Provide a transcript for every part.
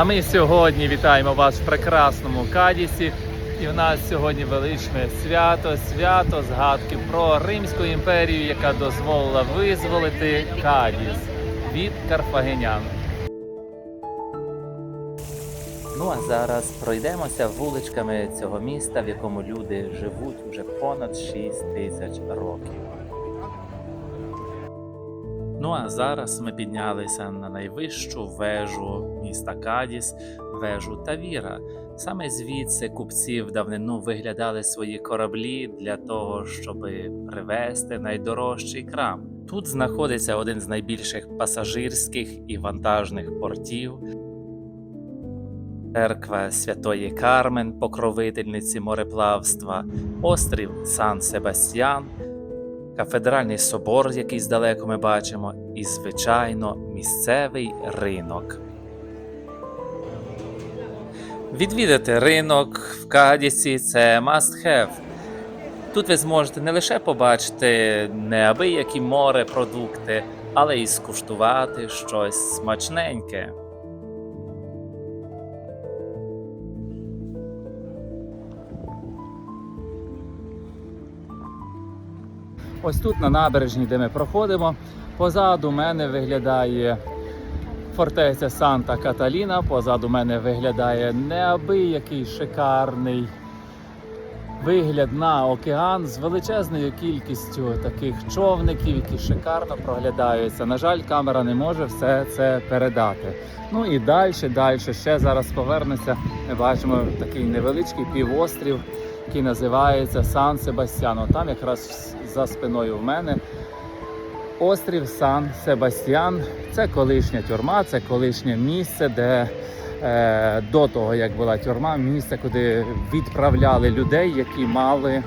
А ми сьогодні вітаємо вас в прекрасному Кадісі. І в нас сьогодні величне свято, свято згадки про Римську імперію, яка дозволила визволити Кадіс від карфагенян. Ну а зараз пройдемося вуличками цього міста, в якому люди живуть вже понад 6 тисяч років. Ну а зараз ми піднялися на найвищу вежу міста Кадіс, вежу Тавіра. Саме звідси купці в давнину виглядали свої кораблі для того, щоб привезти найдорожчий крам. Тут знаходиться один з найбільших пасажирських і вантажних портів. Церква Святої Кармен, покровительниці мореплавства, острів Сан Себастьян, кафедральний собор, який здалеку ми бачимо, і, звичайно, місцевий ринок. Відвідати ринок в Кадісі це must have. Тут ви зможете не лише побачити неабиякі морепродукти, але й скуштувати щось смачненьке. Ось тут на набережні, де ми проходимо, позаду мене виглядає фортеця Санта Каталіна. Позаду мене виглядає неабиякий шикарний вигляд на океан з величезною кількістю таких човників, які шикарно проглядаються. На жаль, камера не може все це передати. Ну і далі, далі ще зараз повернуся. Ми бачимо такий невеличкий півострів, який називається Сан Себастьяно. Там якраз за спиною в мене острів Сан Себастьян. Це колишня тюрма, це колишнє місце, де е, до того, як була тюрма, місце, куди відправляли людей, які мали е,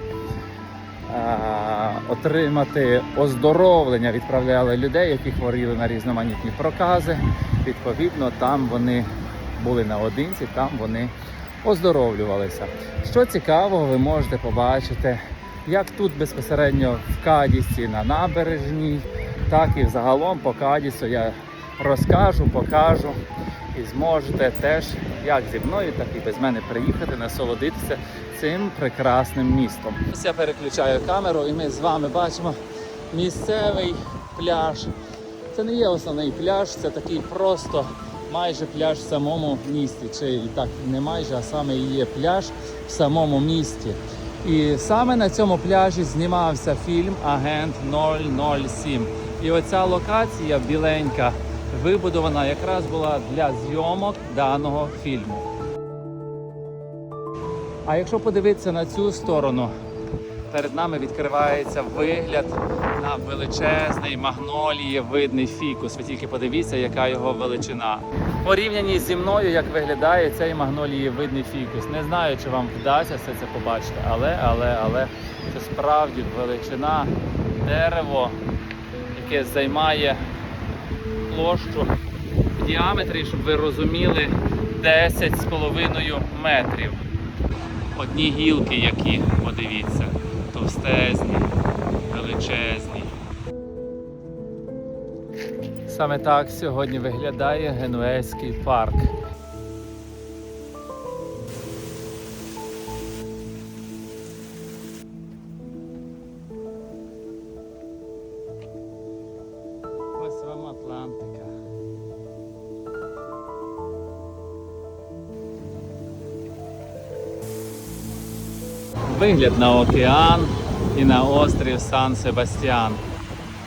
отримати оздоровлення, відправляли людей, які хворіли на різноманітні прокази. Відповідно, там вони були наодинці, там вони оздоровлювалися. Що цікавого, ви можете побачити, як тут безпосередньо в Кадісі на набережній, так і взагалом по Кадісу я розкажу, покажу і зможете теж як зі мною, так і без мене приїхати, насолодитися цим прекрасним містом. Я переключаю камеру, і ми з вами бачимо місцевий пляж. Це не є основний пляж, це такий просто майже пляж в самому місті. Чи і так не майже, а саме і є пляж в самому місті. І саме на цьому пляжі знімався фільм Агент 007. І оця локація біленька вибудована якраз була для зйомок даного фільму. А якщо подивитися на цю сторону, перед нами відкривається вигляд на величезний магнолії видний фікус. Ви тільки подивіться, яка його величина. Порівняні зі мною, як виглядає цей магнолії видний фікус. Не знаю, чи вам вдасться все це побачити, але, але, але це справді величина дерево, яке займає площу в діаметрі, щоб ви розуміли, 10,5 метрів. Одні гілки, які, подивіться, товстезні, величезні. Саме так сьогодні виглядає Генуезький парк. Вигляд на океан і на острів Сан Себастьян.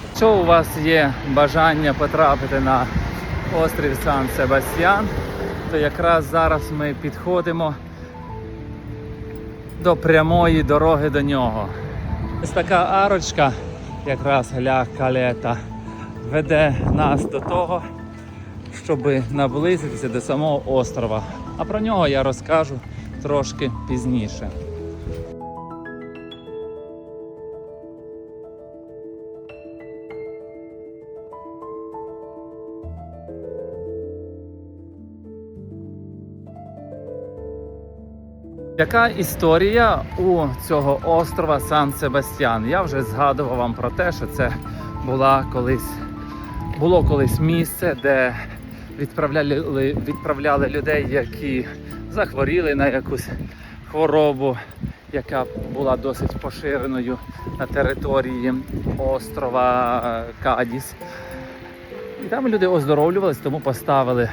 Якщо у вас є бажання потрапити на острів Сан Себастьян, то якраз зараз ми підходимо до прямої дороги до нього. Ось така арочка, якраз ля калета, веде нас до того, щоб наблизитися до самого острова. А про нього я розкажу трошки пізніше. Яка історія у цього острова Сан Себастьян? Я вже згадував вам про те, що це була колись було колись місце, де відправляли, відправляли людей, які захворіли на якусь хворобу, яка була досить поширеною на території острова Кадіс. І там люди оздоровлювались, тому поставили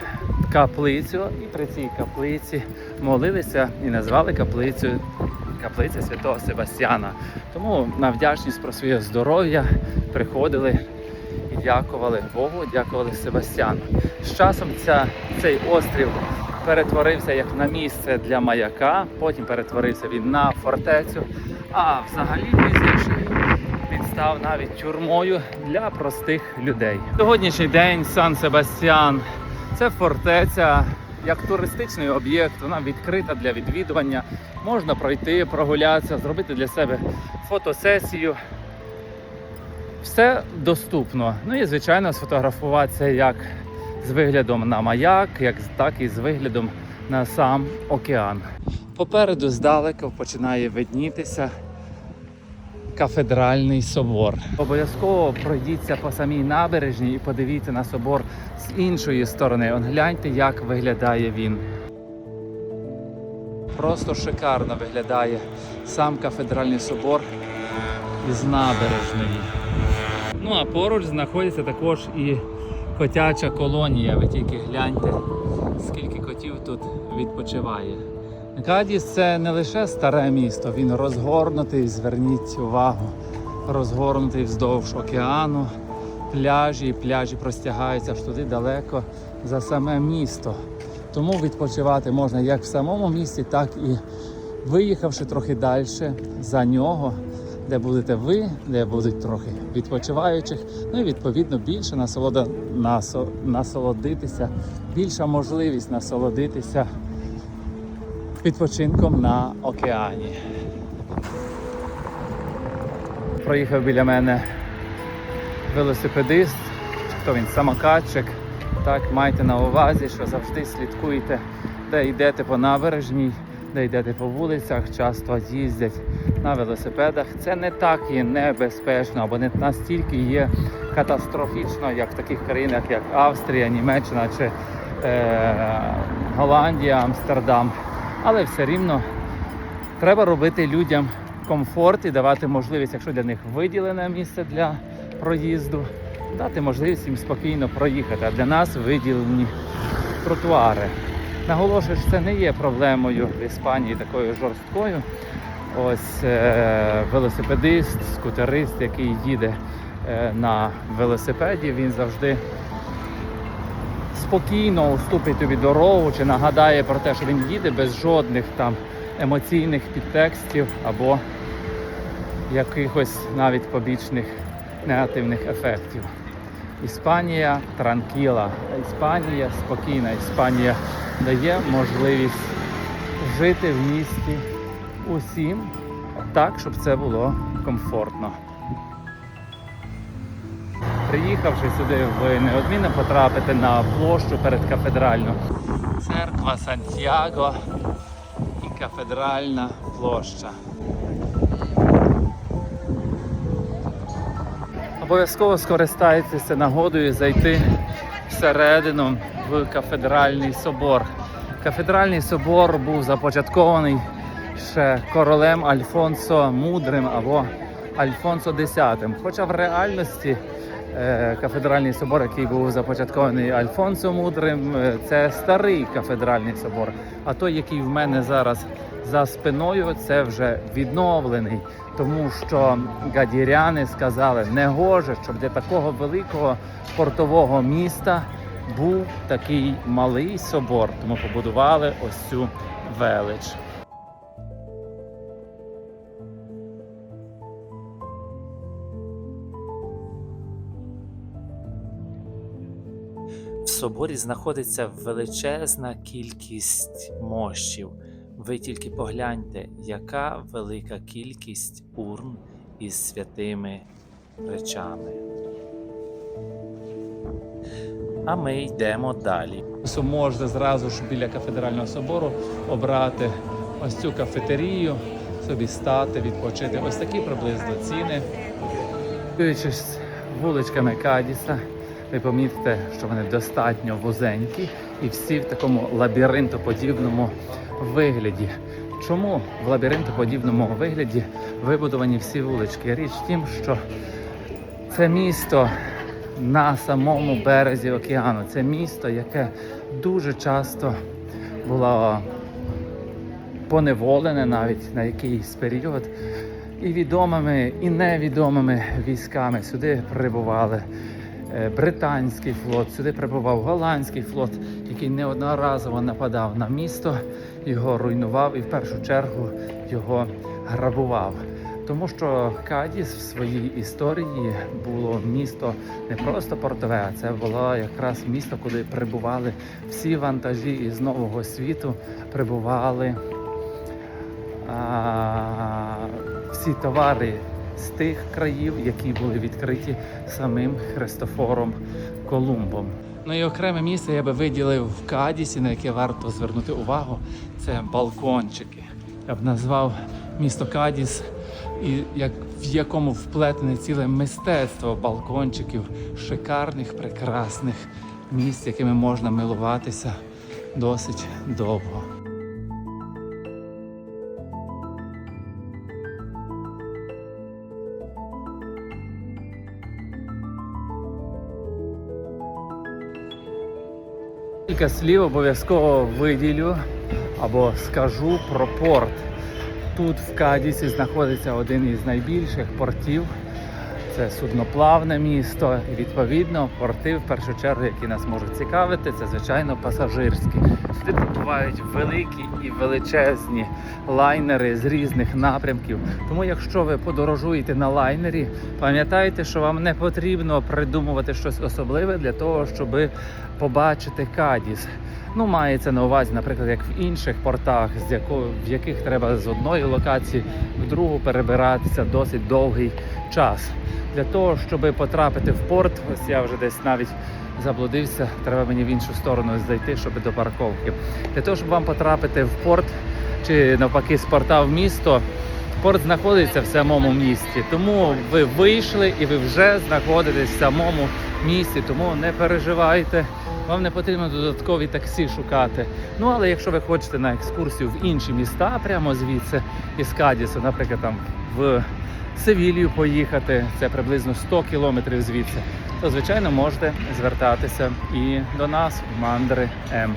каплицю, і при цій каплиці молилися і назвали каплицю каплиця святого Себастьяна. Тому на вдячність про своє здоров'я приходили і дякували Богу, дякували Себастьяну. З часом ця, цей острів перетворився як на місце для маяка, потім перетворився він на фортецю, а взагалі пізніше став навіть тюрмою для простих людей. Сьогоднішній день Сан Себастьян це фортеця. Як туристичний об'єкт, вона відкрита для відвідування. Можна пройти, прогулятися, зробити для себе фотосесію. Все доступно. Ну і звичайно, сфотографуватися як з виглядом на маяк, як так і з виглядом на сам океан. Попереду здалеку починає виднітися кафедральний собор. Обов'язково пройдіться по самій набережній і подивіться на собор з іншої сторони. Он гляньте, як виглядає він. Просто шикарно виглядає сам кафедральний собор із набережної. Ну а поруч знаходиться також і котяча колонія. Ви тільки гляньте, скільки котів тут відпочиває. Кадіс це не лише старе місто, він розгорнутий, зверніть увагу, розгорнутий вздовж океану, пляжі, і пляжі простягаються аж туди далеко за саме місто. Тому відпочивати можна як в самому місті, так і виїхавши трохи далі за нього, де будете ви, де будуть трохи відпочиваючих, ну і відповідно більше насолода, насо, насолодитися, більша можливість насолодитися відпочинком на океані. Проїхав біля мене велосипедист, хто він самокатчик. Так, майте на увазі, що завжди слідкуйте, де йдете по набережній, де йдете по вулицях, часто їздять на велосипедах. Це не так є небезпечно або не настільки є катастрофічно, як в таких країнах, як Австрія, Німеччина чи е, Голландія, Амстердам. Але все рівно треба робити людям комфорт і давати можливість, якщо для них виділене місце для проїзду, дати можливість їм спокійно проїхати. А для нас виділені тротуари. Наголошую, що це не є проблемою в Іспанії такою жорсткою. Ось е- велосипедист, скутерист, який їде е- на велосипеді, він завжди спокійно уступить тобі дорогу чи нагадає про те, що він їде без жодних там емоційних підтекстів або якихось навіть побічних негативних ефектів. Іспанія транкіла, Іспанія спокійна, Іспанія дає можливість жити в місті усім так, щоб це було комфортно. Приїхавши сюди, ви неодмінно потрапите на площу перед кафедральну. Церква Сантьяго і кафедральна площа. Обов'язково скористайтеся нагодою зайти всередину в кафедральний собор. Кафедральний собор був започаткований ще королем Альфонсо Мудрим або Альфонсо X. Хоча в реальності кафедральний собор, який був започаткований Альфонсо Мудрим, е, це старий кафедральний собор. А той, який в мене зараз за спиною, це вже відновлений. Тому що гадіряни сказали, не гоже, щоб для такого великого портового міста був такий малий собор. Тому побудували ось цю велич. Соборі знаходиться величезна кількість мощів. Ви тільки погляньте, яка велика кількість урн із святими речами. А ми йдемо далі. Можете зразу ж біля кафедрального собору обрати ось цю кафетерію, собі стати, відпочити. Ось такі приблизно ціни. Дивлячись вуличками Кадіса, ви помітите, що вони достатньо вузенькі і всі в такому лабіринтоподібному вигляді. Чому в лабіринтоподібному вигляді вибудовані всі вулички? Річ в тім, що це місто на самому березі океану. Це місто, яке дуже часто було поневолене навіть на якийсь період. І відомими, і невідомими військами сюди прибували британський флот, сюди прибував голландський флот, який неодноразово нападав на місто, його руйнував і в першу чергу його грабував. Тому що Кадіс в своїй історії було місто не просто портове, а це було якраз місто, куди прибували всі вантажі із нового світу, прибували а, всі товари з тих країв, які були відкриті самим Христофором Колумбом. Ну і окреме місце я би виділив в Кадісі, на яке варто звернути увагу. Це балкончики. Я б назвав місто Кадіс, і як в якому вплетене ціле мистецтво балкончиків, шикарних, прекрасних місць, якими можна милуватися досить довго. Кілька слів обов'язково виділю або скажу про порт. Тут в Кадісі знаходиться один із найбільших портів. Це судноплавне місто. І відповідно порти, в першу чергу, які нас можуть цікавити, це звичайно пасажирські. Сюди прибувають великі і величезні лайнери з різних напрямків. Тому, якщо ви подорожуєте на лайнері, пам'ятайте, що вам не потрібно придумувати щось особливе для того, щоб побачити Кадіс. Ну, мається на увазі, наприклад, як в інших портах, з якого, в яких треба з одної локації в другу перебиратися досить довгий час. Для того, щоб потрапити в порт, ось я вже десь навіть заблудився, треба мені в іншу сторону зайти, щоб до парковки. Для того, щоб вам потрапити в порт чи навпаки з порта в місто, порт знаходиться в самому місті. Тому ви вийшли і ви вже знаходитесь в самому місті. Тому не переживайте. Вам не потрібно додаткові таксі шукати. Ну але якщо ви хочете на екскурсію в інші міста, прямо звідси із Кадісу, наприклад, там в Севілію поїхати, це приблизно 100 кілометрів звідси, то звичайно можете звертатися і до нас в Мандри М.